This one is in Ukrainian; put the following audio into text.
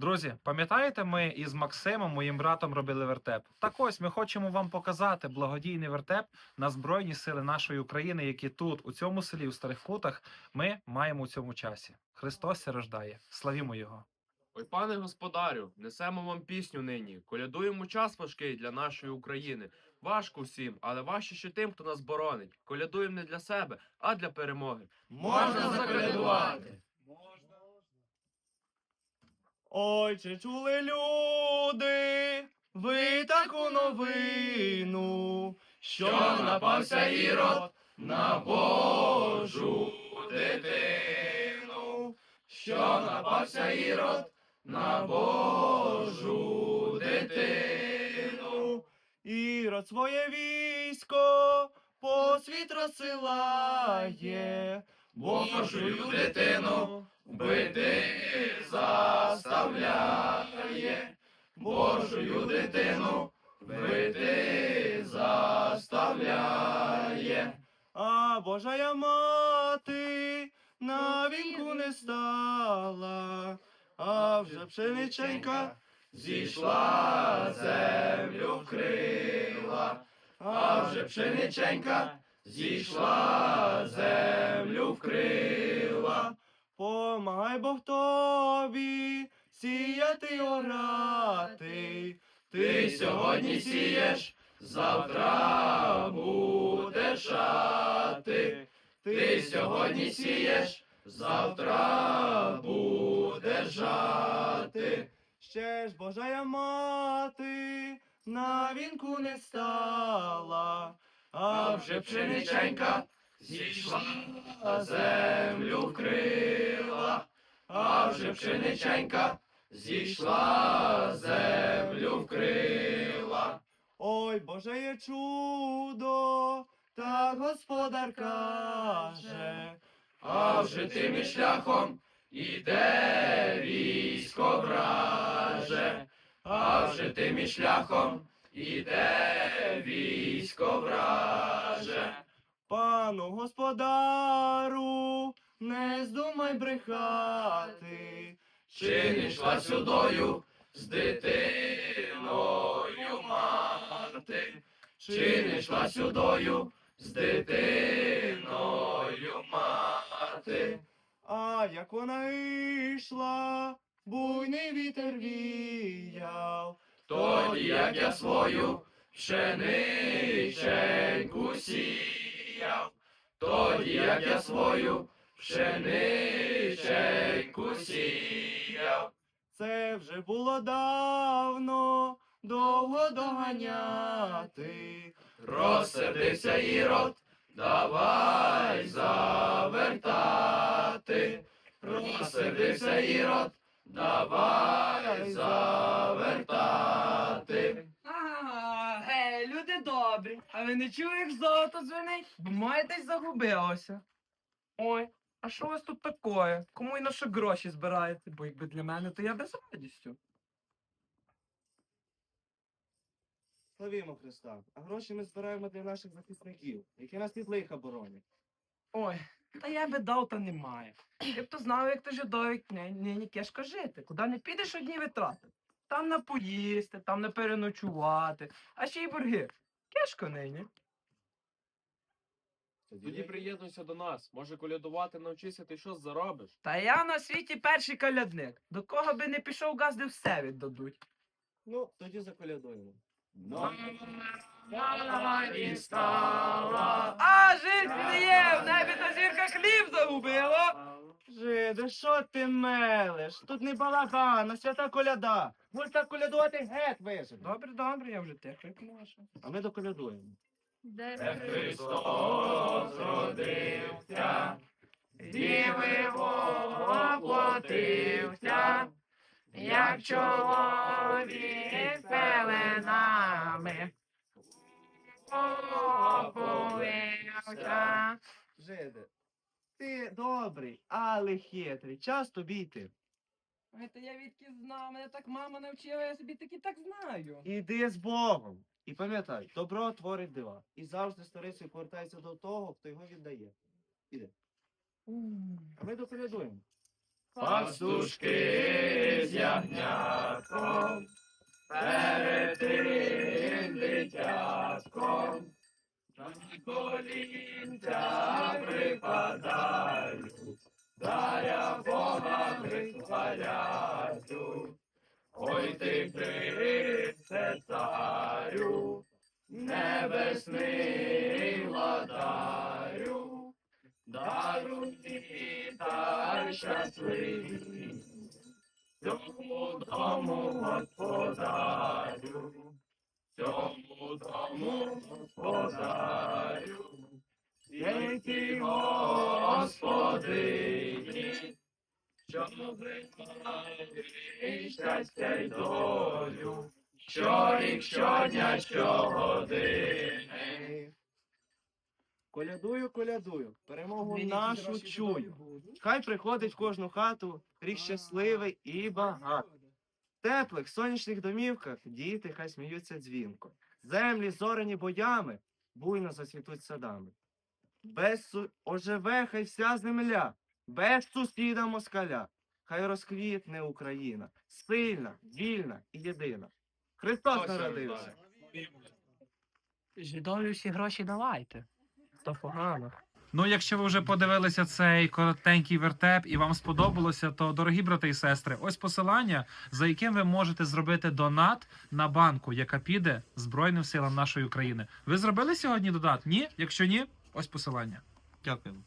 Друзі, пам'ятаєте, ми із Максимом, моїм братом, робили вертеп? Так ось ми хочемо вам показати благодійний вертеп на Збройні сили нашої України, які тут, у цьому селі, у Старих Кутах, ми маємо у цьому часі. Христос рождає. Славімо Його! Ой, пане господарю, несемо вам пісню нині. Колядуємо час важкий для нашої України. Важко всім, але важче ще тим, хто нас боронить. Колядуємо не для себе, а для перемоги. Можна заколядувати. Ой, чи чули люди, ви таку новину, що напався ірод на Божу дитину, що напався ірод на Божу дитину, ірод своє військо по світ розсилає, Божую дитину бити заставляє, Божою дитину бити заставляє. А Божая мати на вінку не стала, а вже пшениченька зійшла, землю вкрила, а вже пшениченька зійшла, землю вкрила. Помагай Бог тобі сіяти орати. Ти сьогодні сієш, завтра будеш жати. Ти сьогодні сієш, завтра будеш жати. Ще ж Божая мати на вінку не стала, а вже пшениченька зійшла, землю вкрила, а вже пшениченька зійшла, землю вкрила. Ой, Боже є чудо, так господар каже, а вже тим шляхом іде військо враже, а вже тим і шляхом іде військо враже. Пану господару, не здумай брехати, чи не сюдою з дитиною мати, чи сюдою з дитиною мати. А як вона йшла, буйний вітер віяв, тоді як я свою пшениченьку сіяв, тоді як я свою пшениченьку сіяв. Це вже було давно, довго доганяти. Розсердився ірод, давай завертати. Розсердився ірод, давай завертати. Ага, гей, люди добрі, а ви не чули, як золото дзвенить? Бо моє десь загубилося. Ой, а що у вас тут такое? Кому і на що гроші збираєте? Бо якби для мене, то я без радістю. Славімо Христа, а гроші ми збираємо для наших захисників, які нас від лиха боронять. Ой, та я би дав, та немає. Я б то знав, як то жидовик нині кешко жити. Куди не підеш одні витрати. Там на поїсти, там на переночувати, а ще й борги. Кешко нині. Тоді приєднуйся до нас. Може колядувати навчися, ти щось заробиш. Та я на світі перший калядник. До кого би не пішов, газди все віддадуть. Ну, тоді заколядуємо. А, жить не є, в небі та зірка хліб загубила. Жиде, що ти мелеш? Тут не балаган, а свята коляда. Будь так колядувати геть вижене. Добре, добре, я вже тихо як можу. А ми доколядуємо. Де Христос родився, Діви як чоловік пеленами. Оповився. Жиде, ти добрий, але хитрий. Часто бійти. Ой, та я відки знав, мене так мама навчила, я собі таки так знаю. Іди з Богом. І пам'ятай, добро творить дива. І завжди старицею повертається до того, хто його віддає. Іди. А ми доколядуємо. Пастушки з ягнятком, перед тим дитятком, на колінця припадаю, царя Бога вихваляю. Ой ти Христе царю, небесний владарю, даруй вітер щасливий, цьому дому господарю, цьому дому господарю, святі Господині, що вимагає щастя й долю, щорік, щодня, щогодини. Колядую, колядую, перемогу нашу чую. Хай приходить в кожну хату рік щасливий і багатий. В теплих сонячних домівках діти хай сміються дзвінко. Землі, зорені боями, буйно засвітуть садами. Без су... оживе хай вся земля, без сусіда москаля. Хай розквітне Україна, сильна, вільна і єдина. Христос Христос народився. Жидові всі гроші давайте. То погано. Ну, якщо ви вже подивилися цей коротенький вертеп і вам сподобалося, то дорогі брати і сестри, ось посилання, за яким ви можете зробити донат на банку, яка піде Збройним силам нашої України. Ви зробили сьогодні донат? Ні? Якщо ні, ось посилання. Дякуємо.